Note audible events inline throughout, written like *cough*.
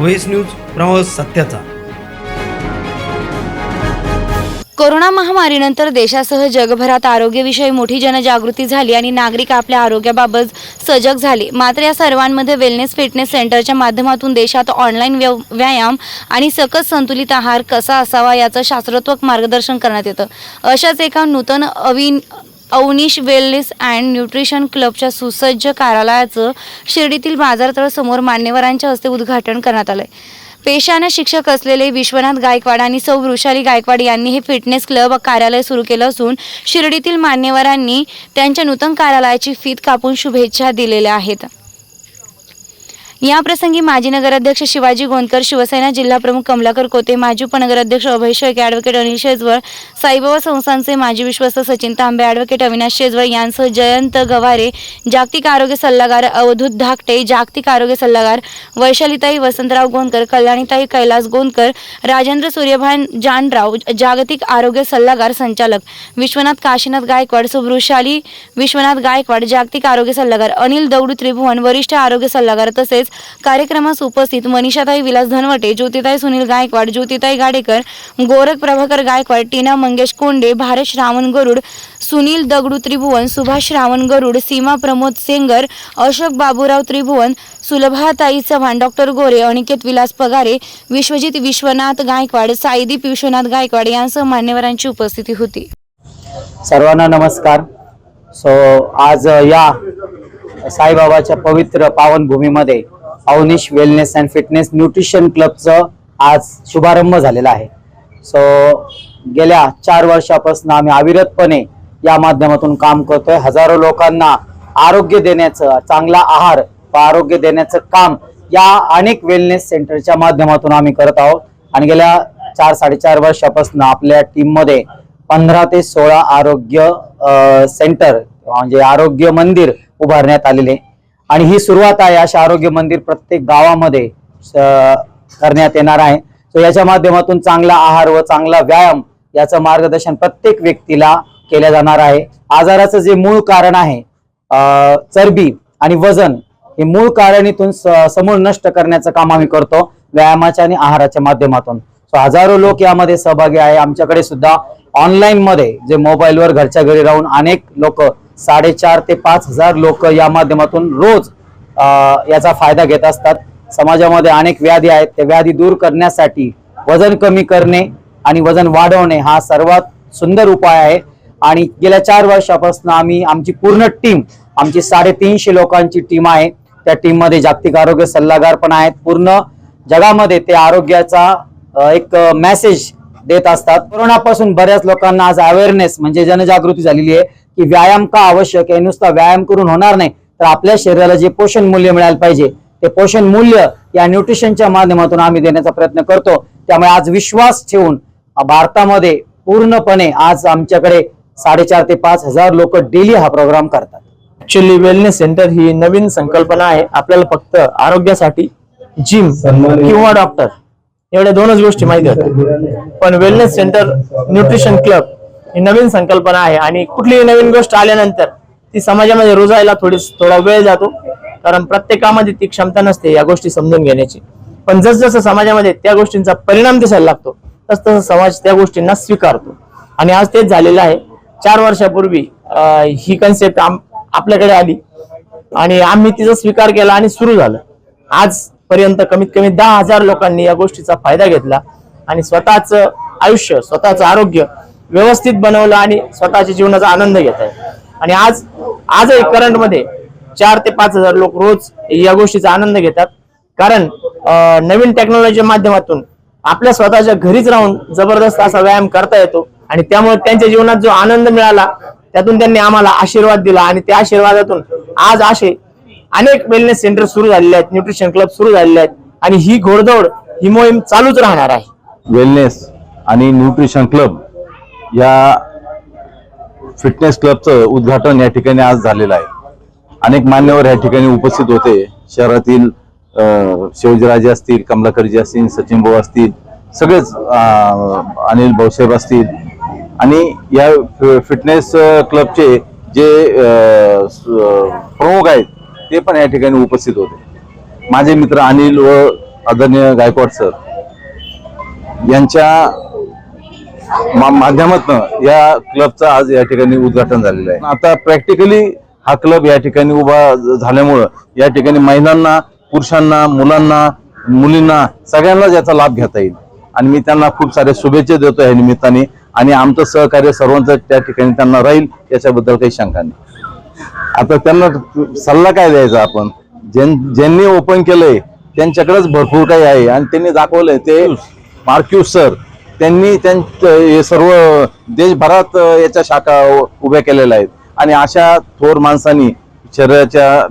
Voice news प्रवास सत्याचा. Corona महामारीनंतर देशासह जगभरात आरोग्यविषयी मोठी जनजागृती झाली आणि नागरिक आपल्या आरोग्याबाबत सजग झाले. मात्र या सर्वांमध्ये वेलनेस फिटनेस सेंटरच्या माध्यमातून देशात ऑनलाईन व्यायाम आणि सकस संतुलित आहार कसा असावा याचं शास्त्रोत्वक मार्गदर्शन करण्यात येतं. अशाच एका नूतन अविन अवनीश वेलनेस अँड न्यूट्रिशन क्लबच्या सुसज्ज कार्यालयाचं शिर्डीतील बाजारतळासमोर मान्यवरांच्या हस्ते उद्घाटन करण्यात आलंय. पेशानं शिक्षक असलेले विश्वनाथ गायकवाड आणि सौ वृषाली गायकवाड यांनी हे फिटनेस क्लब कार्यालय सुरू केलं असून शिर्डीतील मान्यवरांनी त्यांच्या नूतन कार्यालयाची फीत कापून शुभेच्छा दिलेल्या आहेत. याप्रसंगी माजी नगराध्यक्ष शिवाजी गोंदकर शिवसेना जिल्हाप्रमुख कमलाकर कोते माजी उपनगराध्यक्ष अभय शेळके ॲडव्होकेट अनिल शेजवळ साईबाबा संस्थांचे माजी विश्वस्त सचिन तांबे ॲडव्होकेट अविनाश शेजवळ यांसह जयंत गवारे जागतिक आरोग्य सल्लागार अवधूत धाकटे जागतिक आरोग्य सल्लागार वैशालीताई वसंतराव गोंदकर कल्याणीताई कैलास गोंदकर राजेंद्र सूर्यभान जानराव जागतिक आरोग्य सल्लागार संचालक विश्वनाथ काशीनाथ गायकवाड सुवृषाली विश्वनाथ गायकवाड जागतिक आरोग्य सल्लागार अनिल दौडू त्रिभुवन वरिष्ठ आरोग्य सल्लागार तसेच कार्यक्रमास उपस्थित मनीषाताई विलास धनवटे ज्योतिताई सुनील गायकवाड ज्योतिताई गाडेकर गोरख प्रभाकर गायकवाड टीना मंगेश कोंडे भारत श्रावण गरुड सुनील दगडू त्रिभुवन सुभाष श्रावण गरुड सीमा प्रमोद सेंगर अशोक बाबूराव त्रिभुवन सुलभाताई चव्हाण डॉक्टर गोरे अनिकेत विलास पगारे विश्वजित विश्वनाथ गायकवाड साईदीप विश्वनाथ गायकवाड यांसह मान्यवरांची उपस्थिती होती. सर्वांना नमस्कार. सो आज या साईबाबाच्या पवित्र पावनभूमीमध्ये Avanish wellness and fitness nutrition क्लबचं आज शुभारंभ झालेला आहे. सो गेल्या चार वर्षापासून आम्ही अविरतपणे या माध्यमातून काम करतोय. हजारो लोकांना आरोग्य देण्याचं चांगला आहार व आरोग्य देण्याचं काम या अनेक वेलनेस सेंटरच्या माध्यमातून आम्ही करत आहोत. आणि गेल्या चार साडेचार वर्षापासून आपल्या टीममध्ये पंधरा ते सोळा आरोग्य सेंटर म्हणजे आरोग्य मंदिर उभारण्यात आलेले. आणि ही सुरुवात आहे अशा आरोग्य मंदिर प्रत्येक गावामध्ये करण्यात येणार आहे. सो याच्या माध्यमातून चांगला आहार व चांगला व्यायाम याचं मार्गदर्शन प्रत्येक व्यक्तीला केलं जाणार आहे. आजाराचं जे मूळ कारण आहे चरबी आणि वजन हे मूळ कारण स- समूळ नष्ट करण्याचं काम आम्ही करतो व्यायामाच्या आणि आहाराच्या माध्यमातून. सो हजारो लोक यामध्ये सहभागी आहे. आमच्याकडे सुद्धा ऑनलाईन मध्ये जे मोबाईलवर घरच्या घरी राहून अनेक लोक साडेचार ते पाच हजार लोक या माध्यमातून रोज याचा फायदा घेत असतात. समाजामध्ये अनेक व्याधी आहेत. त्या व्याधी दूर करण्यासाठी वजन कमी करणे आणि वजन वाढवणे हा सर्वात सुंदर उपाय आहे. आणि गेल्या चार वर्षापासून आम्ही आमची पूर्ण टीम आमची साडेतीनशे लोकांची टीम आहे. त्या टीममध्ये जागतिक आरोग्य सल्लागार पण आहेत. पूर्ण जगामध्ये ते आरोग्याचा एक मेसेज देत असतात. कोरोनापासून बऱ्याच लोकांना आज अवेअरनेस म्हणजे जनजागृती झालेली आहे. की व्यायाम का आवश्यक आहे नुसता व्यायाम करून होणार नाही तर आपल्या शरीराला जे पोषण मूल्य मिळायला पाहिजे ते पोषण मूल्य या न्यूट्रिशनच्या माध्यमातून आम्ही देण्याचा प्रयत्न करतो. त्यामुळे आज विश्वास ठेवून भारतामध्ये पूर्णपणे आज आमच्याकडे साडेचार ते पाच हजार लोक डेली हा प्रोग्राम करतात. ऍक्च्युली वेलनेस सेंटर ही नवीन संकल्पना आहे. आपल्याला फक्त आरोग्यासाठी जिम किंवा डॉक्टर एवढ्या दोनच गोष्टी माहिती होत्या पण वेलनेस सेंटर न्यूट्रिशन क्लब ही नवीन संकल्पना आहे. आणि कुठलीही नवीन गोष्ट आल्यानंतर ती समाजामध्ये रुजायला थोडी थोडा वेळ जातो. कारण प्रत्येकामध्ये ती क्षमता नसते या गोष्टी समजून घेण्याची. पण जसजसं समाजामध्ये त्या गोष्टींचा परिणाम दिसायला लागतो तस तसं समाज त्या गोष्टींना स्वीकारतो. आणि आज तेच झालेलं आहे. चार वर्षापूर्वी ही कन्सेप्ट आपल्याकडे आली. आणि आम्ही तिचा स्वीकार केला आणि सुरू झालं. आज पर्यंत कमीत कमी दहा हजार लोकांनी या गोष्टीचा फायदा घेतला. आणि स्वतःच आयुष्य स्वतःचं आरोग्य व्यवस्थित बनवलं आणि स्वतःच्या जीवनाचा आनंद घेत आहे. आणि आज आजही करंटमध्ये चार ते पाच हजार लोक रोज या गोष्टीचा आनंद घेतात. कारण नवीन टेक्नॉलॉजीच्या माध्यमातून आपल्या स्वतःच्या घरीच राहून जबरदस्त असा व्यायाम करता येतो. आणि त्यामुळे त्यांच्या जीवनात जो आनंद मिळाला त्यातून त्यांनी आम्हाला आशीर्वाद दिला. आणि त्या आशीर्वादातून आज असे अनेक वेलनेस सेंटर सुरू झालेले आहेत न्यूट्रिशन क्लब सुरू झालेले आहेत. आणि ही घोडदौड ही मोहीम चालूच राहणार आहे. वेलनेस आणि न्यूट्रिशन क्लब या फिटनेस क्लबचं उद्घाटन या ठिकाणी आज झालेलं आहे. अनेक मान्यवर या ठिकाणी उपस्थित होते. शहरातील शिवजीराजे असतील कमलाकरजी असतील सचिन भाऊ असतील सगळेच अनिल भाऊसाहेब असतील. आणि या फि- फिटनेस क्लबचे जे प्रमुख आहेत ते पण या ठिकाणी उपस्थित होते. माझे मित्र अनिल व आदरणीय गायकवाड सर यांच्या माध्यमातून या क्लबचं आज या ठिकाणी उद्घाटन झालेलं आहे. आता प्रॅक्टिकली हा क्लब या ठिकाणी उभा झाल्यामुळं या ठिकाणी महिलांना पुरुषांना मुलांना मुलींना सगळ्यांनाच याचा लाभ घेता येईल. आणि मी त्यांना खूप सारे शुभेच्छा देतो या निमित्ताने. आणि आमचं सहकार्य सर्वांचं त्या ठिकाणी त्यांना राहील याच्याबद्दल काही शंका नाही. आता त्यांना सल्ला काय द्यायचा आपण? ज्यां- ज्यांनी ओपन केलंय त्यांच्याकडेच भरपूर काही आहे. आणि त्यांनी दाखवलंय ते मार्क्यूस सर त्यांनी त्यांचे हे सर्व देशभरात याच्या शाखा उभ्या केलेल्या आहेत. आणि अशा थोर माणसांनी शरीराच्या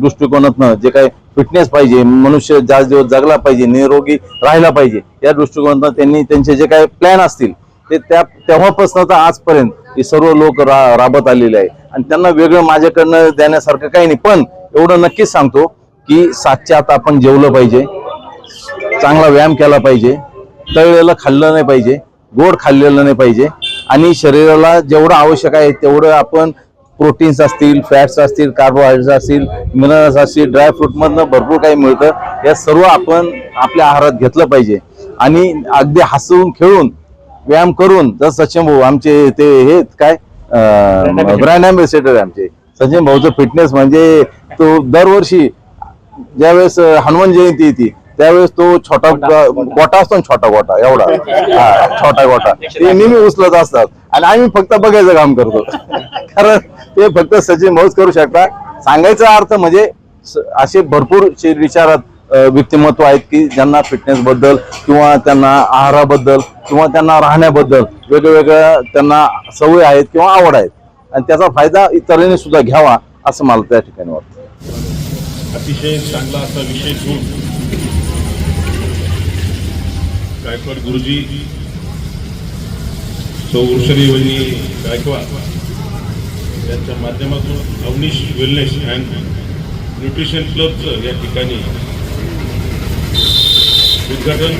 दृष्टिकोनातनं जे काही फिटनेस पाहिजे मनुष्य जास्त दिवस जगला पाहिजे निरोगी राहिला पाहिजे या दृष्टिकोनातनं त्यांनी त्यांचे जे काही प्लॅन असतील ते त्या तेव्हापासून तर आजपर्यंत हे सर्व लोक रा राबत आलेले आहे आणि त्यांना वेगळं माझ्याकडनं देण्यासारखं काही नाही. पण एवढं नक्कीच सांगतो की सातच्या आता आपण जेवलं पाहिजे चांगला व्यायाम केला पाहिजे तळलेलं खाल्लं नाही पाहिजे गोड खाल्लेलं नाही पाहिजे. आणि शरीराला जेवढं आवश्यक आहे तेवढं आपण प्रोटीन्स असतील फॅट्स असतील कार्बोहायड्रेट्स असतील मिनरल्स असतील ड्रायफ्रूट मधनं भरपूर काही मिळतं. हे सर्व आपण आपल्या आहारात घेतलं पाहिजे. आणि अगदी हसून खेळून व्यायाम करून जर सचिन भाऊ आमचे ते हे काय ब्रँड अँबॅसेडर. आमचे. सचिन भाऊचं फिटनेस म्हणजे तो दरवर्षी ज्यावेळेस हनुमान जयंती येते त्यावेळेस तो छोटा गोटा. असतो ना छोटा गोटा एवढा. *laughs* हा, छोटा गोटा. ते *laughs* नेहमी उचलत असतात. आणि आम्ही फक्त बघायचं काम करतो. *laughs* कारण ते फक्त सचिन भाऊच करू शकता सांगायचा अर्थ म्हणजे असे भरपूर विचारात व्यक्तिमत्व आहेत की ज्यांना फिटनेस बद्दल किंवा त्यांना आहाराबद्दल किंवा त्यांना राहण्याबद्दल वेगवेगळ्या त्यांना सवय आहेत किंवा आवड आहेत. आणि त्याचा फायदा इतरांनी सुद्धा घ्यावा असं मला त्या ठिकाणी वाटतं. अतिशय चांगला असा विषय घेऊन गायकवाड गुरुजी सौ वृषरी वहिनी गायकवाड यांच्या माध्यमातून अवनीश वेलनेस अँड न्यूट्रिशन क्लबचं या ठिकाणी उद्घाटन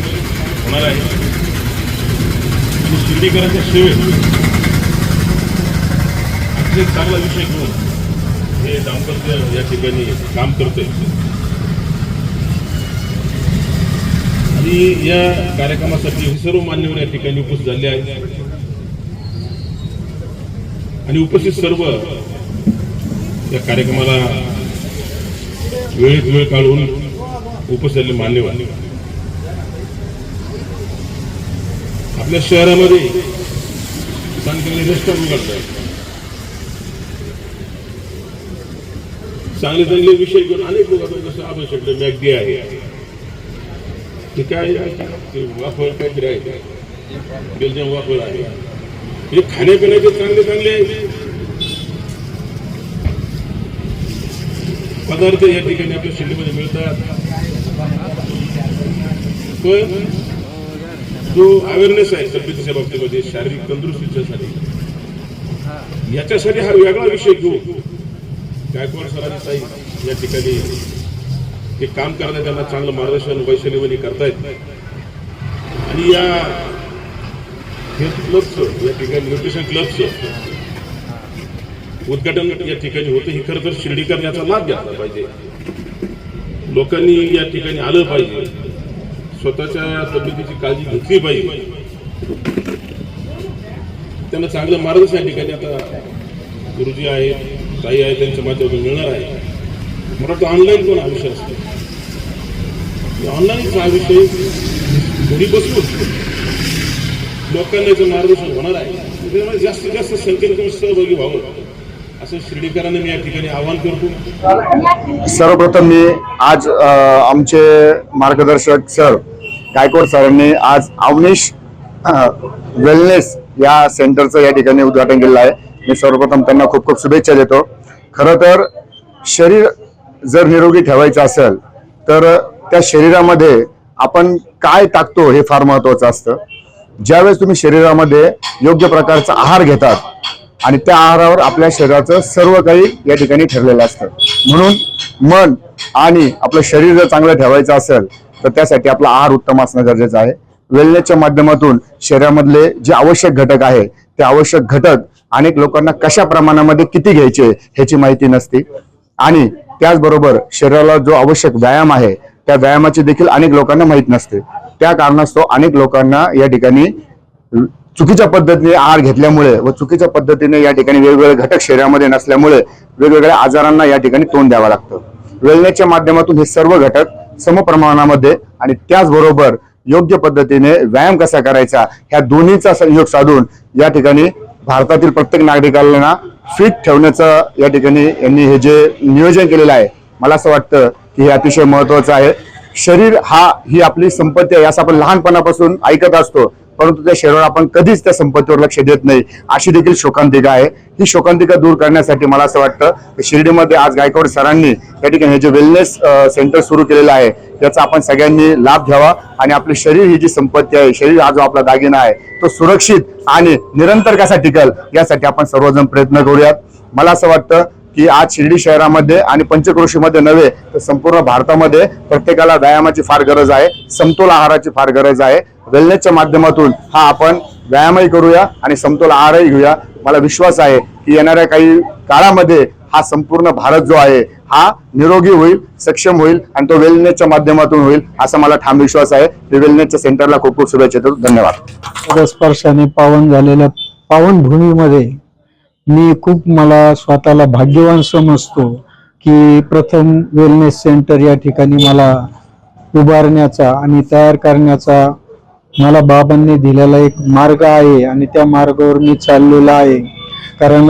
होणार आहे. आणि शिर्डीकरांच्या सेवेत अतिशय चांगला विषय घेऊन हे दाम्पत्य या ठिकाणी काम करते आणि या कार्यक्रमासाठी हे सर्व मान्यवर या ठिकाणी उपस्थित झाले आहेत. आणि उपस्थित सर्व या कार्यक्रमाला वेळेत वेळ काढून उपस्थित झाले मान्यवर. आपल्या शहरामध्ये चांगले रेस्टॉरंट उघडतात चांगले चांगले विषय घेऊन अनेक लोक आता जसं आपण शकतो मॅगडी आहे. ते काय ते वाफळ काहीतरी आहे बेल्जियम वाफळ आहे हे खाण्यापिण्याचे चांगले चांगले पदार्थ या ठिकाणी आपल्या शिल्लीमध्ये मिळतात पण जो अवेअरनेस आहे तब्येतीच्या बाबतीमध्ये शारीरिक तंदुरुस्तीच्यासाठी याच्यासाठी हा वेगळा विषय घेऊ गायकवाड सरांनी ताई या ठिकाणी हे काम करणं त्यांना चांगलं मार्गदर्शन वैशल्यवनी करतायत आणि या हेल्थ क्लबचं या ठिकाणी न्यूट्रिशन क्लबचं उद्घाटन या ठिकाणी होतं. ही खरं तर शिर्डीकर याचा लाभ घेतला पाहिजे. लोकांनी या ठिकाणी आलं पाहिजे. स्वतःच्या तब्येतीची काळजी घेतली पाहिजे. त्यांना चांगलं मार्गदर्शन या ठिकाणी आता गुरुजी आहेत ताई आहेत त्यांच्या माध्यमातून मिळणार आहे. मला वाटतं ऑनलाईन पण हा असतं असतो ऑनलाईन हा घरी बसून लोकांना याचं मार्गदर्शन होणार आहे त्याच्यामुळे जास्तीत जास्त संख्येने तुम्ही सहभागी व्हावं. असं शिर्डीकरांना मी या ठिकाणी आवाहन करतो. सर्वप्रथम मी आज आमचे मार्गदर्शक सर गायकवाड सरांनी आज अवनीश वेलनेस या सेंटरचं या ठिकाणी उद्घाटन केलेलं आहे. मी सर्वप्रथम त्यांना खूप खूप शुभेच्छा देतो. खरं तर शरीर जर निरोगी ठेवायचं असेल तर त्या शरीरामध्ये आपण काय टाकतो हे फार महत्वाचं असतं. ज्यावेळेस तुम्ही शरीरामध्ये योग्य प्रकारचा आहार घेतात आणि त्या आहारावर आपल्या शरीराचं सर्व काही या ठिकाणी ठरलेलं असतं. म्हणून मन आणि आपलं शरीर जर चांगलं ठेवायचं असेल तर त्यासाठी आपला आहार उत्तम असणं गरजेचं आहे. वेलनेसच्या माध्यमातून शरीरामधले जे आवश्यक घटक आहे ते आवश्यक घटक अनेक लोकांना कशा प्रमाणामध्ये किती घ्यायचे ह्याची माहिती नसते. आणि त्याचबरोबर शरीराला जो आवश्यक व्यायाम आहे त्या व्यायामाची देखील अनेक लोकांना माहीत नसते. त्या कारणास्तव अनेक लोकांना या ठिकाणी चुकीच्या पद्धतीने आहार घेतल्यामुळे व चुकीच्या पद्धतीने या ठिकाणी वेगवेगळे घटक शरीरामध्ये नसल्यामुळे वेगवेगळ्या आजारांना या ठिकाणी तोंड द्यावं लागतं. वेलनेसच्या माध्यमातून हे सर्व घटक समप्रमाणामध्ये आणि त्याचबरोबर योग्य पद्धतीने व्यायाम कसा करायचा ह्या दोन्हीचा संयोग साधून या ठिकाणी भारतातील प्रत्येक नागरिकांना फिट ठेवण्याचं या ठिकाणी यांनी हे जे नियोजन केलेलं आहे मला असं वाटतं की हे अतिशय महत्वाचं आहे. शरीर हा ही आपली संपत्ती आहे असं आपण लहानपणापासून ऐकत असतो. परंतु त्या शरीरावर आपण कधीच त्या संपत्तीवर लक्ष देत नाही. अशी देखील शोकांतिका आहे. ही शोकांतिका दूर करण्यासाठी मला असं वाटतं की शिर्डीमध्ये आज गायकवाड सरांनी या ठिकाणी हे जे वेलनेस सेंटर सुरू केलेलं आहे त्याचा आपण सगळ्यांनी लाभ घ्यावा आणि आपले शरीर ही जी संपत्ती आहे शरीर हा जो आपला दागिना आहे तो सुरक्षित आणि निरंतर कसा टिकल यासाठी आपण सर्वजण प्रयत्न करूयात. मला असं वाटतं की आज शिर्डी शहरामध्ये आणि पंचक्रोशीमध्ये नव्हे तर संपूर्ण भारतामध्ये प्रत्येकाला व्यायामाची फार गरज आहे समतोल आहाराची फार गरज आहे. वेलनेसच्या माध्यमातून हा आपण व्यायामही करूया आणि समतोल आहारही घेऊया. मला विश्वास आहे की येणाऱ्या काही काळामध्ये हा संपूर्ण भारत जो आहे हा निरोगी होईल सक्षम होईल आणि तो वेलनेसच्या माध्यमातून होईल असा मला ठाम विश्वास आहे. मी वेलनेसच्या सेंटरला खूप खूप शुभेच्छा देतो. धन्यवाद. स्पर्शाने पावन झालेल्या पावनभूमीमध्ये मी खूप मला स्वतःला भाग्यवान समजतो की प्रथम वेलनेस सेंटर या ठिकाणी मला उभारण्याचा आणि तयार करण्याचा मला बाबांनी दिलेला एक मार्ग आहे आणि त्या मार्गावर मी चाललेला आहे. कारण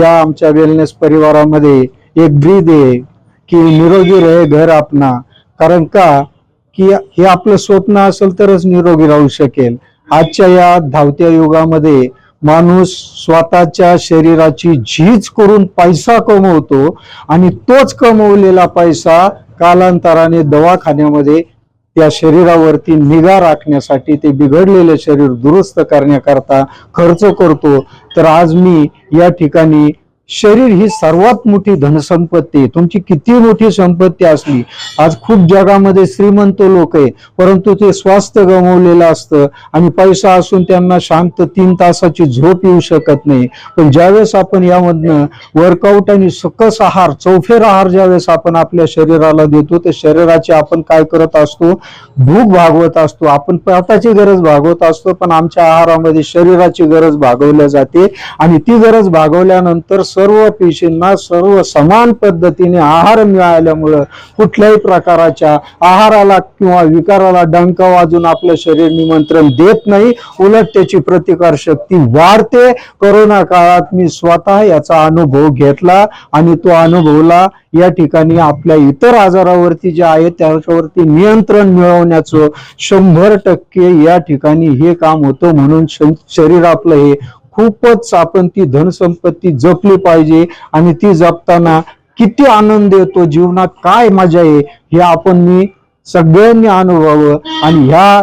या आमच्या वेलनेस परिवारामध्ये एक ब्रीद आहे की निरोगी रहे घर आपणा कारण का? की हे आपलं स्वप्न असेल तरच निरोगी राहू शकेल. आजच्या या धावत्या युगामध्ये माणूस स्वतःच्या शरीराची झीज करून पैसा कमवतो आणि तोच कमवलेला पैसा कालांतराने दवाखान्यामध्ये त्या शरीरावरती निगा राखण्यासाठी ते बिघडलेले शरीर दुरुस्त करण्याकरता खर्च करतो. तर आज मी या ठिकाणी शरीर ही सर्वात मोठी धनसंपत्ती आहे. तुमची किती मोठी संपत्ती असली आज खूप जगामध्ये श्रीमंत लोक आहे परंतु ते स्वास्थ्य गमावलेलं असतं आणि पैसा असून त्यांना शांत तीन तासाची झोप येऊ शकत नाही. पण ज्यावेळेस आपण यामधनं वर्कआउट आणि सकस आहार चौफेर आहार ज्यावेळेस आपण आपल्या शरीराला देतो ते शरीराची आपण काय करत असतो? भूक भागवत असतो. आपण पाताची गरज भागवत असतो पण आमच्या आहारामध्ये शरीराची गरज भागवल्या जाते आणि ती गरज भागवल्यानंतर सर्व पेशींना सर्व समान पद्धतीने आहार मिळाल्यामुळं कुठल्याही प्रकाराच्या आहाराला किंवा विकाराला डंका वाजून आपलं शरीर निमंत्रण देत नाही. उलट त्याची प्रतिकार शक्ती वाढते. कोरोना काळात मी स्वतः याचा अनुभव घेतला आणि तो अनुभवला. या ठिकाणी आपल्या इतर आजारावरती जे आहे त्याच्यावरती नियंत्रण मिळवण्याचं शंभर टक्के या ठिकाणी हे काम होतं म्हणून श- शरीर आपलं हे खूपच आपण ती धनसंपत्ती जपली पाहिजे आणि ती जपताना किती आनंद येतो जीवनात काय मजा आहे हे आपण मी सगळ्यांनी अनुभवावं. आणि ह्या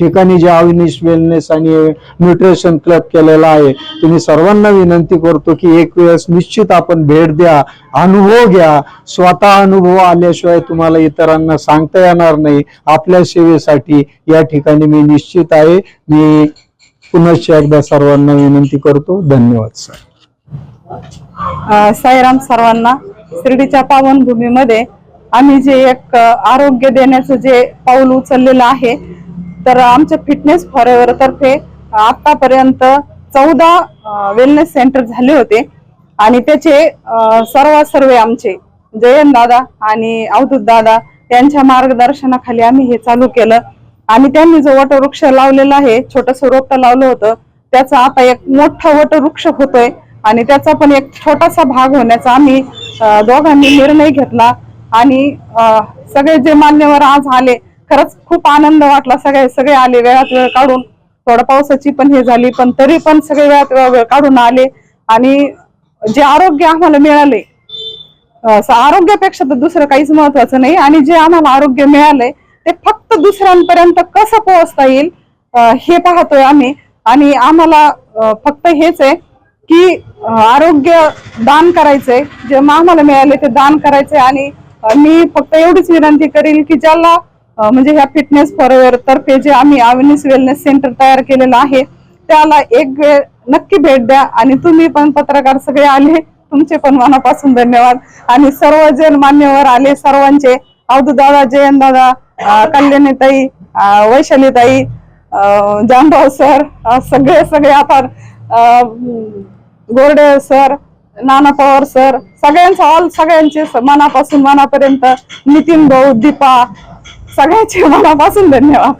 ठिकाणी जे अविनिश वेलनेस आणि न्यूट्रिशन क्लब केलेला आहे तुम्ही सर्वांना विनंती करतो की एक वेळेस निश्चित आपण भेट द्या अनुभव घ्या. स्वतः अनुभव आल्याशिवाय तुम्हाला इतरांना सांगता येणार नाही. आपल्या सेवेसाठी या ठिकाणी मी निश्चित आहे. मी पुनश्च एकदा सर्वांना विनंती करतो. धन्यवाद सर साईराम सर्वांना शिर्डीच्या पावनभूमीमध्ये आम्ही जे एक आरोग्य देण्याचं जे पाऊल उचललेलं आहे तर आमच्या फिटनेस फॉरेवर तर्फे आतापर्यंत चौदा वेलनेस सेंटर झाले होते. आणि त्याचे अ, सर्व सर्वे आमचे जयंत दादा आणि अवधूत दादा यांच्या मार्गदर्शनाखाली आम्ही हे चालू केलं. आणि त्यांनी जो वटवृक्ष लावलेला आहे छोटस रोपटं लावलं होतं त्याचा आता एक मोठा वटवृक्ष होतोय आणि त्याचा पण एक छोटासा भाग होण्याचा आम्ही दोघांनी निर्णय घेतला. आणि सगळे जे मान्यवर आज आले खरंच खूप आनंद वाटला. सगळे सगळे आले वेळात वेळ काढून. थोडं पावसाची पण हे झाली पण तरी पण सगळे वेळात वेळ वेळ काढून आले. आणि जे आरोग्य आम्हाला मिळाले आरोग्यापेक्षा तर दुसरं काहीच महत्वाचं नाही. आणि जे आम्हाला आरोग्य मिळालंय ते फक्त दुसऱ्यांपर्यंत कसं पोहोचता येईल हे पाहतोय आम्ही. आणि आम्हाला फक्त हेच आहे की आरोग्य दान करायचंय. जे आम्हाला मिळाले ते दान करायचंय. आणि मी फक्त एवढीच विनंती करेल की ज्याला म्हणजे ह्या फिटनेस फॉरवर तर्फे जे आम्ही अवेनेस वेलनेस सेंटर तयार केलेलं आहे त्याला एक वेळ नक्की भेट द्या. आणि तुम्ही पण पत्रकार सगळे आले. तुमचे पण मनापासून धन्यवाद. आणि सर्व जे मान्यवर आले. सर्वांचे अवधूदादा जयंतदादा दादा कल्याणीताई वैशालीताई अं, सर सगळे सगळे आपण गोरडे सर नाना पवार सर सगळ्यांचं ऑल सगळ्यांचे मनापासून मनापर्यंत नितीन भाऊ दीपा सगळ्यांचे मनापासून धन्यवाद.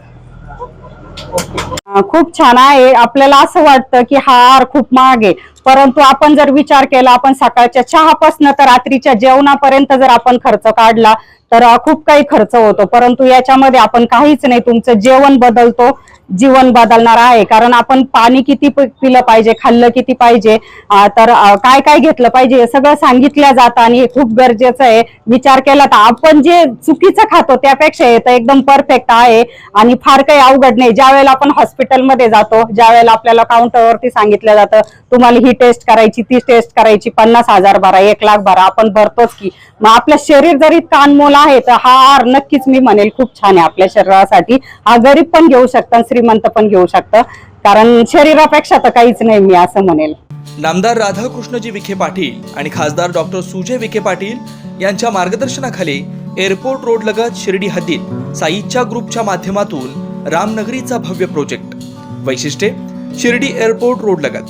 खूप छान आहे. आपल्याला असं वाटतं की हा हार खूप महाग आहे. परंतु आपण जर विचार केला आपण सकाळच्या चहापासून तर रात्रीच्या जेवणापर्यंत जर आपण खर्च काढला तर खूप काही खर्च होतो. परंतु याच्यामध्ये आपण काहीच नाही तुमचं जेवण बदलतो जीवन बदलणार आहे. कारण आपण पाणी किती पिलं पाहिजे खाल्लं किती पाहिजे तर काय काय घेतलं पाहिजे हे सगळं सांगितलं जातं आणि हे खूप गरजेचं आहे. विचार केला तर आपण जे चुकीचं खातो त्यापेक्षा हे तर एकदम परफेक्ट आहे आणि फार काही अवघड नाही. ज्या वेळेला आपण हॉस्पिटलमध्ये जातो ज्या वेळेला आपल्याला काउंटरवरती सांगितलं जातं तुम्हाला ही टेस्ट करायची ती टेस्ट करायची पन्नास हजार भरा एक लाख भरा आपण भरतोच की. मग आपलं शरीर जरी कानमोल आहे तर हा आर नक्कीच मी म्हणेल खूप छान आहे आपल्या शरीरासाठी. हा गरीब पण घेऊ शकतं श्रीमंत पण घेऊ शकतं. कारण शरीरापेक्षा तर काहीच नाही मी असं म्हणेल. नामदार राधाकृष्णजी विखे पाटील आणि खासदार डॉक्टर सुजय विखे पाटील यांच्या मार्गदर्शनाखाली एअरपोर्ट रोड लगत शिर्डी हद्दीत साईच्या ग्रुपच्या माध्यमातून रामनगरीचा भव्य प्रोजेक्ट. वैशिष्ट्ये शिर्डी एअरपोर्ट रोड लगत.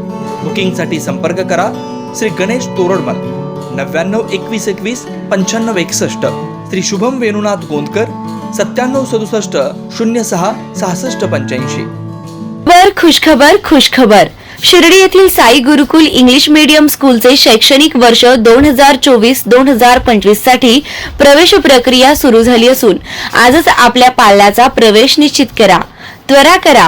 बुकिंगसाठी संपर्क करा. श्री गणेश तोरडमल नव्याण्णव एकवीस एकवीस पंच्याण्णव एकसष्ट. श्री शुभम वेणुनाथ गोंदकर सत्त्याण्णव सदुसष्ट शून्य सहा सहासष्ट पंच्याऐंशी. बर खुशखबर खुशखबर. शिर्डी येथील साई गुरुकुल इंग्लिश मीडियम स्कूलचे शैक्षणिक वर्ष दोन हजार चोवीस दोन हजार पंचवीससाठी प्रवेश प्रक्रिया सुरू झाली असून आजच आपल्या पाल्याचा प्रवेश निश्चित करा. त्वरा करा.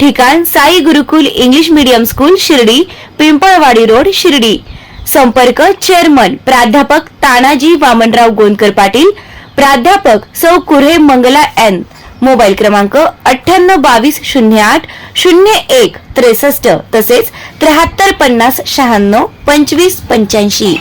ठिकाण Sai Gurukul English medium school Shirdi Pimpalwadi road Shirdi. संपर्क चेअरमन प्राध्यापक तानाजी वामनराव गोंदकर पाटील प्राध्यापक सौ कुरे मंगला एन. मोबाईल क्रमांक अठ्ठ्याण्णव बावीस शून्य आठ शून्य एक त्रेसष्ट तसेच त्र्याहत्तर पन्नास शहाण्णव पंचवीस पंच्याऐंशी.